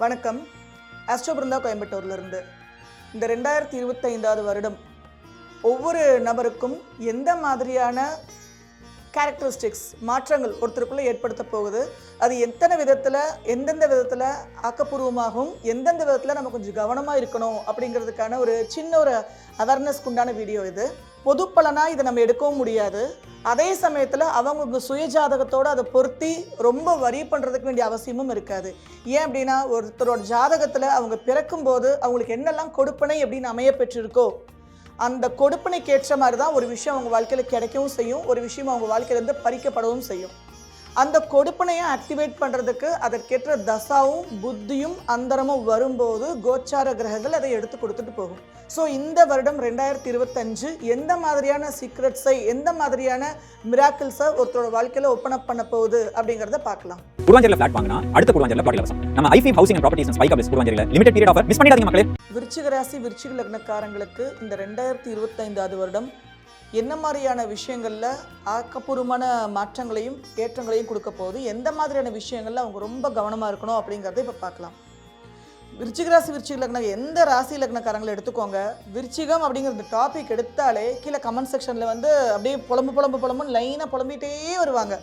வணக்கம். அஸ்டோபிருந்தா கோயம்புத்தூர்லேருந்து. இந்த ரெண்டாயிரத்தி இருபத்தைந்தாவது வருடம் ஒவ்வொரு நபருக்கும் எந்த மாதிரியான கேரக்டரிஸ்டிக்ஸ் மாற்றங்கள் ஒருத்தருக்குள்ளே ஏற்படுத்த போகுது? அது எத்தனை விதத்தில் எந்தெந்த விதத்தில் ஆக்கப்பூர்வமாகவும் எந்தெந்த விதத்தில் நம்ம கொஞ்சம் கவனமாக இருக்கணும் அப்படிங்கிறதுக்கான ஒரு சின்ன ஒரு அவேர்னஸ்க்கு உண்டான வீடியோ இது. பொதுப்பலனாக இதை நம்ம எடுக்கவும் முடியாது. அதே சமயத்தில் அவங்களுக்கு சுயஜாதகத்தோடு அதை பொருத்தி ரொம்ப வரி பண்ணுறதுக்கு வேண்டிய அவசியமும் இருக்காது. ஏன் அப்படின்னா ஒருத்தரோட ஜாதகத்தில் அவங்க பிறக்கும்போது அவங்களுக்கு என்னெல்லாம் கொடுப்பனை அப்படின்னு அமைய பெற்றிருக்கோ அந்த கொடுப்பனைக்கு ஏற்ற மாதிரி தான் ஒரு விஷயம் அவங்க வாழ்க்கையில் கிடைக்கவும் செய்யும். ஒரு விஷயம் அவங்க வாழ்க்கையிலேருந்து பறிக்கப்படவும் செய்யும். அந்த கொடுப்பனையை ஆக்டிவேட் பண்ணுறதுக்கு அதற்கேற்ற தசாவும் புத்தியும் அந்தரமும் வரும்போது கோச்சார கிரகங்கள் அதை எடுத்து கொடுத்துட்டு போகும். ஸோ இந்த வருடம் ரெண்டாயிரத்தி இருபத்தஞ்சு எந்த மாதிரியான சீக்ரெட்ஸை எந்த மாதிரியான மிராக்கிள்ஸை ஒருத்தரோட வாழ்க்கையில் ஓப்பன் அப் பண்ண போகுது அப்படிங்கிறத பார்க்கலாம். குருவாஞ்சேரியில் ஃபிளாட் வாங்கினா அடுத்த குருவாஞ்சேரியில் பாடி இலவசம் நம்ம ஐஃபி housing and properties spike ups குருவாஞ்சேரியில் limited period offer miss பண்ணிடாதீங்க மக்களே. விருச்சிக ராசி விருச்சிக லக்னக்காரங்களுக்கு இந்த ரெண்டாயிரத்தி இருபத்தைந்தாவது வருடம் என்ன மாதிரியான விஷயங்களில் ஆக்கப்பூர்வமான மாற்றங்களையும் ஏற்றங்களையும் கொடுக்க போகுது? எந்த மாதிரியான விஷயங்களில் அவங்க ரொம்ப கவனமாக இருக்கணும் அப்படிங்கிறத இப்போ பார்க்கலாம். விருச்சிக ராசி விருச்சிக லக்னம் எந்த ராசி லக்னக்காரங்களை எடுத்துக்கோங்க? விருச்சிகம் அப்படிங்கிற இந்த டாபிக் எடுத்தாலே கீழே கமெண்ட் செக்ஷனில் வந்து அப்படியே புலம்பு புலம்பு புலம்புன்னு லைனாக புலம்பிகிட்டே வருவாங்க.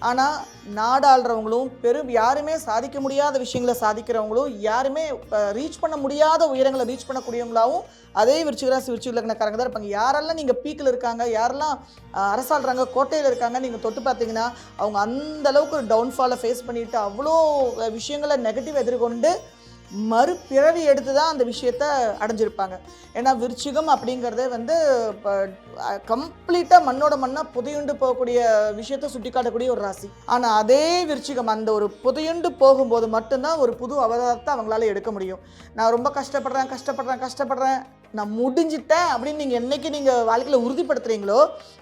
ஆனால் நாடாளுறவங்களும் பெரும் யாருமே சாதிக்க முடியாத விஷயங்களை சாதிக்கிறவங்களும் யாருமே ரீச் பண்ண முடியாத உயரங்களை ரீச் பண்ணக்கூடியவங்களாவும் அதே விருச்சிகராசி விருச்சிக லக்னக்காரங்க தான் இருப்பாங்க. யாரெல்லாம் நீங்கள் பீக்கில் இருக்காங்க யாரெல்லாம் அஹ், அரசாள்றாங்க கோட்டையில் இருக்காங்க நீங்கள் தொட்டு பார்த்தீங்கன்னா அவங்க அந்த அளவுக்கு ஒரு டவுன்ஃபாலை ஃபேஸ் பண்ணிட்டு அவ்வளோ விஷயங்களை நெகட்டிவ் எதிர்கொண்டு மறுபிறவி எடுத்து தான் அந்த விஷயத்த அடைஞ்சிருப்பாங்க. ஏன்னா விருச்சிகம் அப்படிங்கிறதே வந்து கம்ப்ளீட்டாக மண்ணோட மண்ணாக புதையுண்டு போகக்கூடிய விஷயத்த சுட்டி காட்டக்கூடிய ஒரு ராசி. ஆனால் அதே விருச்சிகம் அந்த ஒரு புதையுண்டு போகும்போது மட்டும்தான் ஒரு புது அவதாரத்தை அவங்களால எடுக்க முடியும். நான் ரொம்ப கஷ்டப்படுறேன் கஷ்டப்படுறேன் கஷ்டப்படுறேன். நான் முடிஞ்சிட்டேன் அப்படின்னு நீங்கள் என்றைக்கு நீங்கள் வாழ்க்கையில் உறுதிப்படுத்துறீங்களோ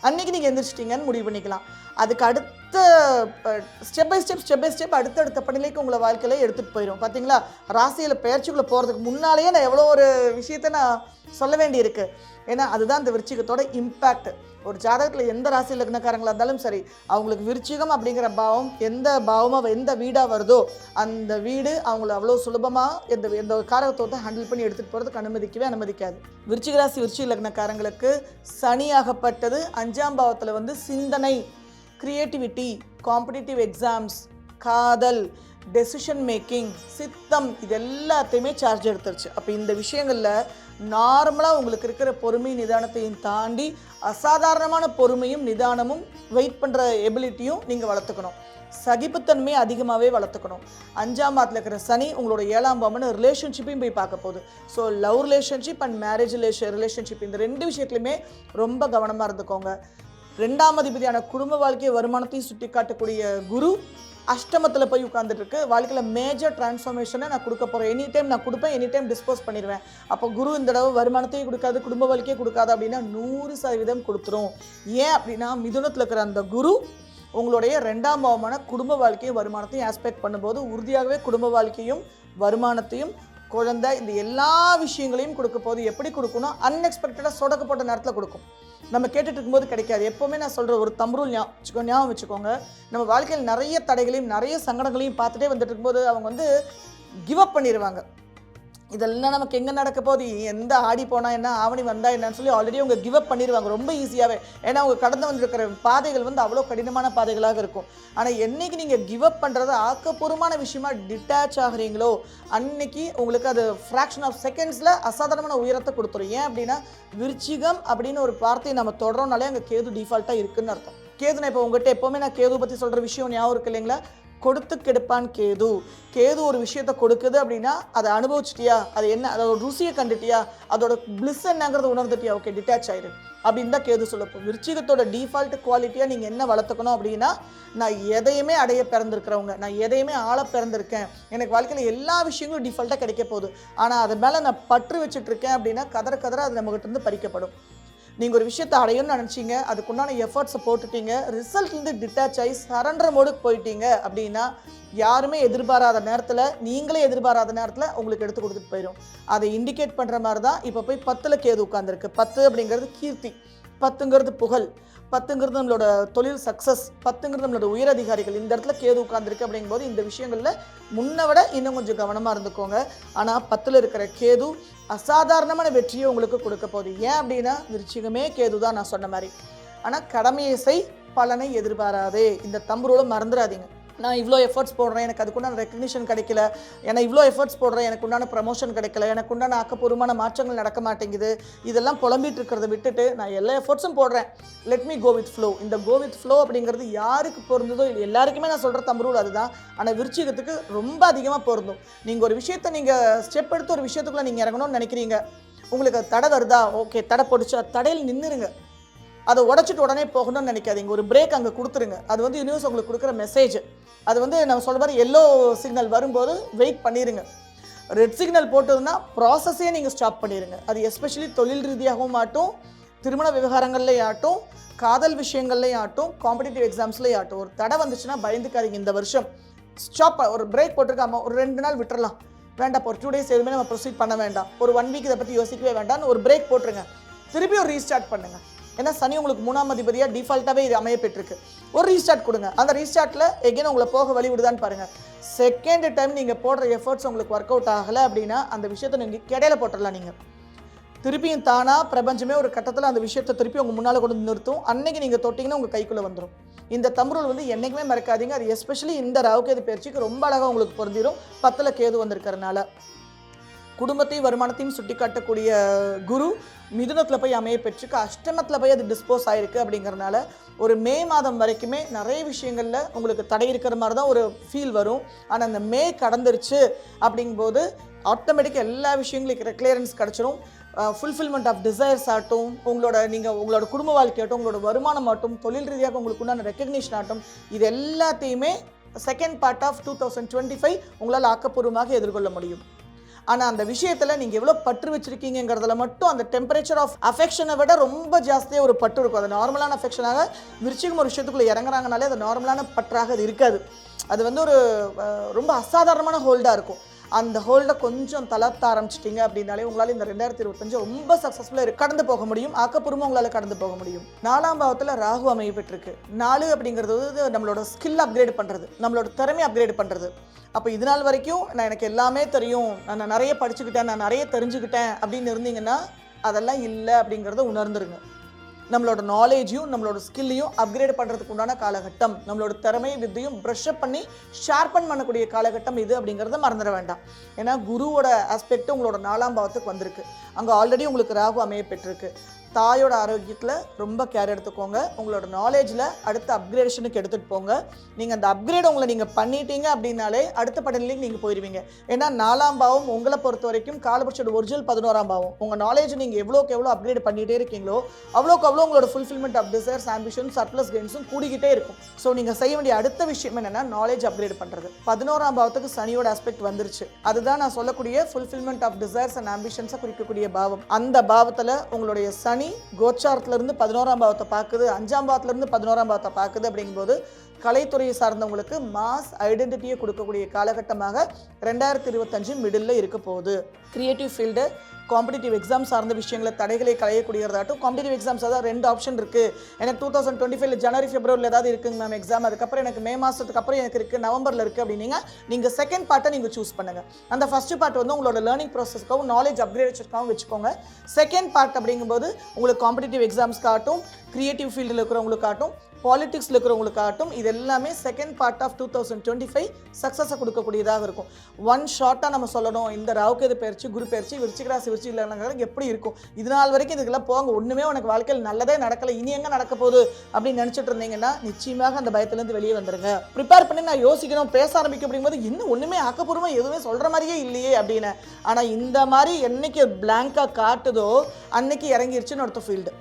அன்றைக்கி நீங்கள் எந்திரிச்சிட்டீங்கன்னு முடிவு பண்ணிக்கலாம். அதுக்கு அடுத்த step by step step by step அடுத்தடுத்த படிநிலைக்கு உங்களை வாழ்க்கையில் எடுத்துகிட்டு போயிடும் பார்த்தீங்களா ராசியில் பெயர்ச்சிக்குள்ளே போகிறதுக்கு முன்னாலேயே நான் எவ்வளோ ஒரு விஷயத்த நான் சொல்ல வேண்டியிருக்கு. ஏன்னா அதுதான் அந்த விருச்சிகத்தோட இம்பேக்ட் ஒரு ஜாதகத்தில் எந்த ராசி லக்னக்காரங்களா இருந்தாலும் சரி அவங்களுக்கு விருச்சிகம் அப்படிங்கிற பாவம் எந்த பாவமாக எந்த வீடாக வருதோ அந்த வீடு அவங்கள அவ்வளோ சுலபமாக எந்த எந்த காரகத்தோட ஹேண்டில் பண்ணி எடுத்துகிட்டு போகிறதுக்கு அனுமதிக்கவே அனுமதிக்காது. விருச்சிக ராசி விருச்சிக லக்னக்காரங்களுக்கு சனி ஆகப்பட்டது அஞ்சாம் பாவத்தில் வந்து சிந்தனை க்ரியேட்டிவிட்டி காம்படிட்டிவ் எக்ஸாம்ஸ் காதல் டெசிஷன் மேக்கிங் சித்தம் இது எல்லாத்தையுமே சார்ஜ் எடுத்துருச்சு. அப்போ இந்த விஷயங்களில் நார்மலாக உங்களுக்கு இருக்கிற பொறுமை நிதானத்தையும் தாண்டி அசாதாரணமான பொறுமையும் நிதானமும் வெயிட் பண்ணுற எபிலிட்டியும் நீங்கள் வளர்த்துக்கணும். சகிப்புத்தன்மையை அதிகமாகவே வளர்த்துக்கணும். அஞ்சாம் மாதத்தில் இருக்கிற சனி உங்களோட ஏழாம் பாவம்னு ரிலேஷன்ஷிப்பையும் போய் பார்க்க போகுது. So love relationship and marriage relation relationship இந்த ரெண்டு விஷயத்துலையுமே ரொம்ப கவனமாக இருந்துக்கோங்க. ரெண்டாம் அதிபதியான குடும்ப வாழ்க்கை வருமானத்தையும் சுட்டி காட்டக்கூடிய குரு அஷ்டமத்தில் போய் உட்கார்ந்துட்டு இருக்கு வாழ்க்கையில் மேஜர் டிரான்ஸ்ஃபர்மேஷனை நான் கொடுக்க போகிறேன் எனி டைம் நான் கொடுப்பேன் எனி டைம் டிஸ்போஸ் பண்ணிடுவேன். அப்போ குரு இந்த தடவை வருமானத்தையும் கொடுக்காது குடும்ப வாழ்க்கையே கொடுக்காது அப்படின்னா நூறு சதவீதம் கொடுத்துரும். ஏன் அப்படின்னா மிதுனத்தில் இருக்கிற அந்த குரு உங்களுடைய ரெண்டாம் பாவமான குடும்ப வாழ்க்கையும் வருமானத்தையும் ஆஸ்பெக்ட் பண்ணும்போது உறுதியாகவே குடும்ப வாழ்க்கையும் வருமானத்தையும் குழந்தை இந்த எல்லா விஷயங்களையும் கொடுக்க போது எப்படி கொடுக்கணும் அன்எக்ஸ்பெக்டடாக சொடக்கப்பட்ட நேரத்தில் கொடுக்கும். நம்ம கேட்டுட்டு இருக்கும்போது கிடைக்காது. எப்போவுமே நான் சொல்கிற ஒரு தம்புருள் ஞாபகம் வச்சுக்கோ ஞாபகம் வச்சுக்கோங்க. நம்ம வாழ்க்கையில் நிறைய தடைகளையும் நிறைய சங்கடங்களையும் பார்த்துட்டே வந்துட்டு இருக்கும்போது அவங்க வந்து கிவ் அப் பண்ணிடுவாங்க இதெல்லாம் நமக்கு எங்கே நடக்க போகுது? எந்த ஆடி போனால் என்ன ஆவணி வந்தா என்னன்னு சொல்லி ஆல்ரெடி அவங்க கிவ் அப் பண்ணிடுவாங்க. ரொம்ப ஈஸியாகவே ஏன்னா அவங்க கடந்து வந்திருக்கிற பாதைகள் வந்து அவ்வளோ கடினமான பாதைகளாக இருக்கும். ஆனால் என்னைக்கு நீங்கள் கிவ் அப் பண்ணுறது ஆக்கப்பூர்வமான விஷயமா டிட்டாச் ஆகுறீங்களோ அன்னைக்கு உங்களுக்கு அது ஃப்ராக்ஷன் ஆஃப் செகண்ட்ஸில் அசாதாரணமான உயரத்தை கொடுத்துரும். ஏன் அப்படின்னா விருச்சிகம் அப்படின்னு ஒரு வார்த்தையை நம்ம தொடரோம்னாலே அங்கே கேது டிஃபால்ட்டாக இருக்குதுன்னு அர்த்தம். கேது நான் இப்போ உங்கள்கிட்ட எப்போவுமே நான் கேது பற்றி சொல்கிற விஷயம் ஞாபகம் இருக்கு இல்லைங்களா? கொடுத்து கெடுப்பான் கேது. கேது ஒரு விஷயத்த கொடுக்குது அப்படின்னா அதை அனுபவிச்சிட்டியா? அது என்ன அதோட ருசியை கண்டுட்டியா? அதோட பிளிஸ் என்னங்கிறத உணர்ந்துட்டியா? ஓகே டிட்டாச் ஆயிரு. அப்படின்னு தான் கேது சொல்லப்போ விருச்சிகத்தோட டிஃபால்ட் குவாலிட்டியாக நீங்கள் என்ன வளர்த்துக்கணும் அப்படின்னா நான் எதையுமே அடைய பிறந்திருக்கிறவங்க நான் எதையுமே ஆள பிறந்திருக்கேன். எனக்கு வாழ்க்கையில் எல்லா விஷயங்களும் டிஃபால்ட்டாக கிடைக்க போகுது. ஆனால் அது மேலே நான் பற்று வச்சுட்டு இருக்கேன் அப்படின்னா கதற கதற அது நம்மகிட்ட இருந்து பறிக்கப்படும். நீங்கள் ஒரு விஷயத்தை அடையணும்னு நினச்சிங்க அதுக்குண்டான எஃபர்ட்ஸை போட்டுட்டீங்க ரிசல்ட்லேருந்து டிட்டாச் ஆகி சரண்டர் மோடுக்கு போயிட்டீங்க அப்படின்னா யாருமே எதிர்பாராத நேரத்தில் நீங்களே எதிர்பாராத நேரத்தில் உங்களுக்கு எடுத்து கொடுத்துட்டு போயிடும் அதை இண்டிகேட் பண்ணுற மாதிரி தான் இப்போ போய் பத்தில் கேது உட்காந்துருக்கு பத்து அப்படிங்கிறது கீர்த்தி. பத்துங்கிறது புகழ் பத்துங்கிறது நம்மளோட தொழில் சக்ஸஸ் பத்துங்கிறது நம்மளோட உயரதிகாரிகள் இந்த இடத்துல கேது உட்காந்துருக்கு அப்படிங்கும்போது இந்த விஷயங்களில் முன்னை விட இன்னும் கொஞ்சம் கவனமாக இருந்துக்கோங்க. ஆனால் பத்தில் இருக்கிற கேது அசாதாரணமான வெற்றியை உங்களுக்கு கொடுக்க போகுது. ஏன் அப்படின்னா விருச்சிகமே கேது தான் நான் சொன்ன மாதிரி. ஆனால் கடமையை செய் பலனை எதிர்பாராதே. இந்த தம்புரோடு மறந்துடாதீங்க. நான் இவ்வளோ எஃபர்ட்ஸ் போடுறேன் எனக்கு அதுக்குண்டான ரெக்கக்னிஷன் கிடைக்கல. ஏன்னா இவ்வளோ எஃபர்ட்ஸ் போடுறேன் எனக்கு உண்டான ப்ரமோஷன் கிடைக்கல எனக்கு உண்டான ஆக்கப்பூர்வமான மாற்றங்கள் நடக்க மாட்டேங்குது. இதெல்லாம் புலம்பிட்டு இருக்கிறத விட்டுட்டு நான் எல்லா எஃபர்ட்ஸும் போடுறேன். Let me go with flow இந்த கோ வித் ஃப்ளோ அப்படிங்கிறது யாருக்கு பொருந்ததோ இல்லை எல்லாருக்குமே நான் சொல்கிற தம்பரூல் அதுதான். ஆனால் விருச்சிகத்துக்கு ரொம்ப அதிகமாக பொருந்தும். நீங்கள் ஒரு விஷயத்தை நீங்கள் ஸ்டெப் எடுத்து ஒரு விஷயத்துக்குள்ளே நீங்கள் இறங்கணும்னு நினைக்கிறீங்க. உங்களுக்கு தடை வருதா? ஓகே தடை பிடிச்சா தடையில் நின்றுருங்க அதை உடச்சிட்டு உடனே போகணும்னு நினைக்காதீங்க. ஒரு பிரேக் அங்கே கொடுத்துருங்க. அது வந்து யூனிவர்ஸ் உங்களுக்கு கொடுக்குற மெசேஜ் அது வந்து நம்ம சொல்கிற மாதிரி எல்லோ சிக்னல் வரும்போது வெயிட் பண்ணிடுங்க ரெட் சிக்னல் போட்டதுன்னா ப்ராசஸே நீங்கள் ஸ்டாப் பண்ணிடுங்க அது எஸ்பெஷலி தொழில் ரீதியாகவும் ஆட்டும் திருமண விவகாரங்கள்லேயும் ஆட்டும் காதல் விஷயங்கள்லையும் ஆட்டும் காம்படிட்டிவ் எக்ஸாம்ஸ்லேயும் ஆட்டும் ஒரு தடை வந்துச்சுன்னா பயந்துக்காதீங்க இந்த வருஷம். ஸ்டாப் ஒரு பிரேக் போட்டிருக்காம ஒரு ரெண்டு நாள் விட்டுறலாம். வேண்டாம் ஒரு டூ டேஸ் எதுவுமே நம்ம ப்ரொசீட் பண்ண வேண்டாம். ஒரு ஒன் வீக் இதை பற்றி யோசிக்கவே வேண்டாம்னு ஒரு பிரேக் போட்டுருங்க. திருப்பி ஒரு ரீஸ்டார்ட் பண்ணுங்கள் ஏன்னா சனி உங்களுக்கு மூணாம் அதிபதியாக டிஃபால்ட்டாகவே இது அமைய பெற்றிருக்கு. ஒரு ரீஸ்டார்ட் கொடுங்க. அந்த ரீஸ்டார்ட்டில் எகெயின் உங்களை போக வழி விடுதான்னு பாருங்கள் செகண்ட் டைம் நீங்கள் போடுற எஃபர்ட்ஸ் உங்களுக்கு ஒர்க் அவுட் ஆகலை அப்படின்னா அந்த விஷயத்தை நீங்கள் கிடையில போட்டுடலாம் நீங்கள் திருப்பியும் தானாக பிரபஞ்சமே ஒரு கட்டத்தில் அந்த விஷயத்தை திருப்பி உங்கள் முன்னால் கொண்டு வந்து நிறுத்தும். அன்னைக்கு நீங்கள் தொட்டிங்கன்னா உங்கள் கைக்குள்ளே வந்துடும் இந்த தம்புருள் வந்து என்றைக்குமே மறக்காதீங்க. அது எஸ்பெஷலி இந்த ராவுகேது பயிற்சிக்கு ரொம்ப அழகாக உங்களுக்கு பொருந்திடும் பத்தில் கேது வந்திருக்கறனால குடும்பத்தையும் வருமானத்தையும் சுட்டி காட்டக்கூடிய குரு மிதுனத்தில் போய் அமைய பெற்றுக்கு அஷ்டமத்தில் போய் அது டிஸ்போஸ் ஆயிருக்கு அப்படிங்கறனால ஒரு மே மாதம் வரைக்குமே நிறைய விஷயங்களில் உங்களுக்கு தடை இருக்கிற மாதிரி தான் ஒரு ஃபீல் வரும். ஆனால் அந்த மே கடந்துருச்சு அப்படிங்கும்போது ஆட்டோமேட்டிக்காக எல்லா விஷயங்களுக்கு கிளியரன்ஸ் கிடச்சிரும். ஃபுல்ஃபில்மெண்ட் ஆஃப் டிசைர்ஸ் ஆகட்டும் உங்களோட நீங்கள் உங்களோட குடும்ப வாழ்க்கையாகட்டும் உங்களோட வருமானம் ஆகட்டும் தொழில் ரீதியாக உங்களுக்கு உண்டான ரெக்கக்னிஷன் ஆகட்டும் இது எல்லாத்தையுமே second part of two thousand twenty five உங்களால் ஆக்கப்பூர்வமாக எதிர்கொள்ள முடியும். ஆனால் அந்த விஷயத்தில் நீங்கள் எவ்வளோ பற்று வச்சுருக்கீங்கிறதுல மட்டும் அந்த டெம்பரேச்சர் ஆஃப் அஃபெக்ஷனை விட ரொம்ப ஜாஸ்தியாக ஒரு பற்று இருக்கும். அது நார்மலான அஃபெக்ஷனாக விருச்சிகம் ஒரு விஷயத்துக்குள்ளே இறங்குறாங்கனாலே அது நார்மலான பற்றாக அது இருக்காது. அது வந்து ஒரு ரொம்ப அசாதாரணமான ஹோல்டாக இருக்கும். அந்த ஹோல்டை கொஞ்சம் தளர்த்த ஆரம்பிச்சிட்டிங்க அப்படின்னாலே உங்களால் இந்த ரெண்டாயிரத்தி இருபத்தஞ்சு ரொம்ப சக்ஸஸ்ஃபுல்லாக கடந்து போக முடியும். ஆக்கப்பூர்வமாக உங்களால் கடந்து போக முடியும். நாலாம் பாவத்தில் ராகு அமைய பெற்றிருக்கு. நாலு அப்படிங்கிறது வந்து நம்மளோட ஸ்கில் அப்கிரேட் பண்ணுறது நம்மளோட திறமை அப்கிரேட் பண்ணுறது அப்போ இது நாள் வரைக்கும் நான் எனக்கு எல்லாமே தெரியும். நான் நிறைய படிச்சுக்கிட்டேன் நான் நிறைய தெரிஞ்சுக்கிட்டேன் அப்படின்னு இருந்தீங்கன்னா அதெல்லாம் இல்லை அப்படிங்கிறத உணர்ந்துருங்க. நம்மளோட நாலேஜையும் நம்மளோட ஸ்கில்லையும் அப்கிரேட் பண்ணுறதுக்கு உண்டான காலகட்டம். நம்மளோட திறமை வித்தையும் ப்ரெஷ்அப் பண்ணி ஷார்பன் பண்ணக்கூடிய காலகட்டம் இது அப்படிங்கிறத மறந்துட வேண்டாம். ஏன்னா குருவோட ஆஸ்பெக்ட் உங்களோட நாலாம் பாவத்துக்கு வந்திருக்கு. அங்கே ஆல்ரெடி உங்களுக்கு ராகு அமைய பெற்றிருக்கு. தாயோட ஆரோக்கியத்தில் ரொம்ப கேர் எடுத்துக்கோங்க. உங்களோட நாலேஜில் அடுத்த அப்கிரேஷனுக்கு எடுத்துகிட்டு போங்க. நீங்கள் அந்த அப்கிரேட் உங்களை நீங்கள் பண்ணிட்டீங்க அப்படின்னாலே அடுத்த படநிலைக்கு நீங்கள் போயிடுவீங்க ஏன்னா நாலாம் பாவம் உங்களை பொறுத்த வரைக்கும் காலபட்சோட ஒரிஜினல் பதினோராம் பாவம். உங்கள் நாலேஜ் நீங்கள் எவ்வளோக்கு எவ்வளோ அப்கிரேட் பண்ணிகிட்டே இருக்கீங்களோ அவ்வளோக்கு அவ்வளோ உங்களோட fulfilment of desires ambition surplus கெயின்ஸும் கூடிக்கிட்டே இருக்கும். ஸோ நீங்கள் செய்ய வேண்டிய அடுத்த விஷயம் என்னென்னா நாலேஜ் அப்கிரேட் பண்ணுறது பதினோராம் பாவத்துக்கு சனியோட ஆஸ்பெக்ட் வந்துருச்சு. அதுதான் நான் சொல்லக்கூடிய ஃபுல்ஃபில்மெண்ட் ஆஃப் டிசைர்ஸ் அண்ட் ஆம்பிஷன்ஸை குறிக்கக்கூடிய பாவம். அந்த பாவத்தில் உங்களுடைய சனி கோச்சாரத்துல இருந்து பதினோராம் பாவத்தை பார்க்குது அஞ்சாம் பாவத்துலேருந்து பதினோராம் பாவத்தை பார்க்குது அப்படிங்கும்போது கலைத்துறையை சார்ந்தவங்களுக்கு மாஸ் ஐடென்டிட்டியை கொடுக்கக்கூடிய காலகட்டமாக ரெண்டாயிரத்தி இருபத்தஞ்சு மிடில் இருக்க போகுது. கிரியேட்டிவ் ஃபீல்டு காம்படிட்டிவ் எக்ஸாம் சார்ந்த விஷயங்களை தடைகளை களையக்கூடியதாகட்டும் காம்படிட்டிவ் எக்ஸாம்ஸ் அதாவது ரெண்டு ஆப்ஷன் இருக்குது எனக்கு டூ தௌசண்ட் டுவெண்ட்டி ஃபைவ்ல ஜனவரி ஃபெப்ரவரியில் ஏதாவது இருக்குங்க மேம் எக்ஸாம் அதுக்கப்புறம் எனக்கு மே மாதத்துக்கு அப்புறம் எனக்கு இருக்குது நவம்பரில் இருக்குது அப்படின்னீங்க நீங்கள் செகண்ட் பார்ட்டை நீங்கள் சூஸ் பண்ணுங்கள் அந்த ஃபர்ஸ்ட் பார்ட் வந்து உங்களோட லேர்னிங் ப்ராசஸ்க்காகவும் நாலேஜ் அப்கிரேட்ஸ்க்காகவும் வச்சுக்கோங்க. செகண்ட் பார்ட் அப்படிங்கும்போது உங்களுக்கு காம்படிட்டிவ் எக்ஸாம்ஸ்க்காகட்டும் கிரியேட்டிவ் ஃபீல்டில் இருக்கிறவங்களுக்காகட்டும் பாலிடிக்ஸில் இருக்கிறவங்களுக்காகட்டும் இது எல்லாமே second part of two thousand twenty five சக்ஸஸை கொடுக்கக்கூடியதாக இருக்கும். ஒன் ஷார்ட்டாக நம்ம சொல்லணும். இந்த ராவுக்கேது பயிற்சி குரு பயிற்சி விருச்சிகராசி விருச்சி இல்லைனாலும் எப்படி இருக்கும்? இது நாள் வரைக்கும் இதுக்கெல்லாம் போங்க. ஒன்றுமே உனக்கு வாழ்க்கையில் நல்லதே நடக்கலை. இனி எங்கே நடக்க போகுது? அப்படின்னு நினச்சிட்டு இருந்தீங்கன்னா நிச்சயமாக அந்த பயத்துலேருந்து வெளியே வந்துருங்க. ப்ரிப்பேர் பண்ணி நான் யோசிக்கணும். பேச ஆரம்பிக்க அப்படிங்கும்போது இன்னும் ஒன்றுமே ஆக்கப்பூர்வமாக எதுவுமே சொல்கிற மாதிரியே இல்லையே அப்படின்னு. ஆனால் இந்த மாதிரி என்னைக்கு பிளாங்காக காட்டுதோ அன்னைக்கு இறங்கிருச்சுன்னு அடுத்த ஃபீல்டு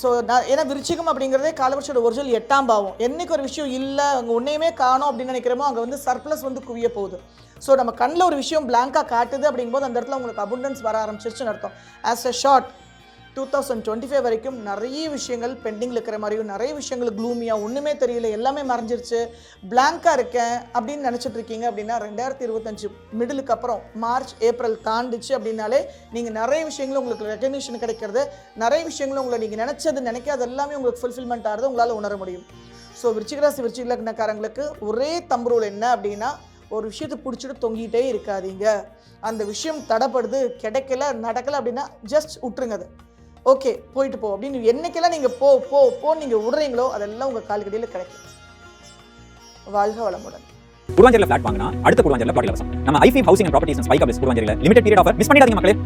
ஸோ நான் ஏன்னா விருச்சிகம் அப்படிங்கிறதே காலபட்சோட ஒரிஜினல் எட்டாம் பாவம். என்னைக்கு ஒரு விஷயம் இல்லை அங்கே ஒன்றையுமே காணும் அப்படின்னு நினைக்கிறோமோ அங்கே வந்து சர்ப்ளஸ் வந்து குவிய போகுது. ஸோ நம்ம கண்ணில் ஒரு விஷயம் பிளாங்காக காட்டுது அப்படிங்கும்போது அந்த இடத்துல உங்களுக்கு அபுண்டன்ஸ் வர ஆரம்பிச்சிருச்சுன்னு அர்த்தம். As a short two thousand twenty five வரைக்கும் நிறைய விஷயங்கள் பெண்டிங்கில் இருக்கிற மாதிரியும் நிறைய விஷயங்கள் க்ளூமியாக ஒன்றுமே தெரியல எல்லாமே மறைஞ்சிருச்சு. பிளாங்காக இருக்கேன் அப்படின்னு நினச்சிட்டு இருக்கீங்க அப்படின்னா ரெண்டாயிரத்தி இருபத்தஞ்சு மிடிலுக்கு அப்புறம் மார்ச் ஏப்ரல் தாண்டிச்சு அப்படின்னாலே நீங்கள் நிறைய விஷயங்கள் உங்களுக்கு ரெக்கக்னிஷன் கிடைக்கிறது. நிறைய விஷயங்களும் உங்களை நீங்கள் நினச்சது நினைக்காத எல்லாமே உங்களுக்கு ஃபுல்ஃபில்மெண்ட் ஆகிறது உங்களால் உணர முடியும். ஸோ விருச்சிகராசி விருச்சிக லக்னக்காரங்களுக்கு ஒரே தம்புரோல் என்ன அப்படின்னா ஒரு விஷயத்தை பிடிச்சிட்டு தொங்கிட்டே இருக்காதீங்க. அந்த விஷயம் தடைப்படுது கிடைக்கல நடக்கல அப்படின்னா ஜஸ்ட் விட்டுருங்க அது. ஓகே போயிட்டு போ. அப்படின்னு என்னைக்கெல்லாம் நீங்கள் போ போ போ நீங்கள் விடுறீங்களோ அதெல்லாம் உங்கள் கால்கடியில் கிடைக்கும். வாழ்க வளமுடன். குருவாஞ்சேரியில் ஃபிளாட் வாங்கினா அடுத்த குருவாஞ்சேரியில் பாட்டி இலவசம். நம்ம ஐஃபி housing and properties spike office குருவாஞ்சேரியில் limited period offer miss பண்ணிடாதீங்க மக்களே.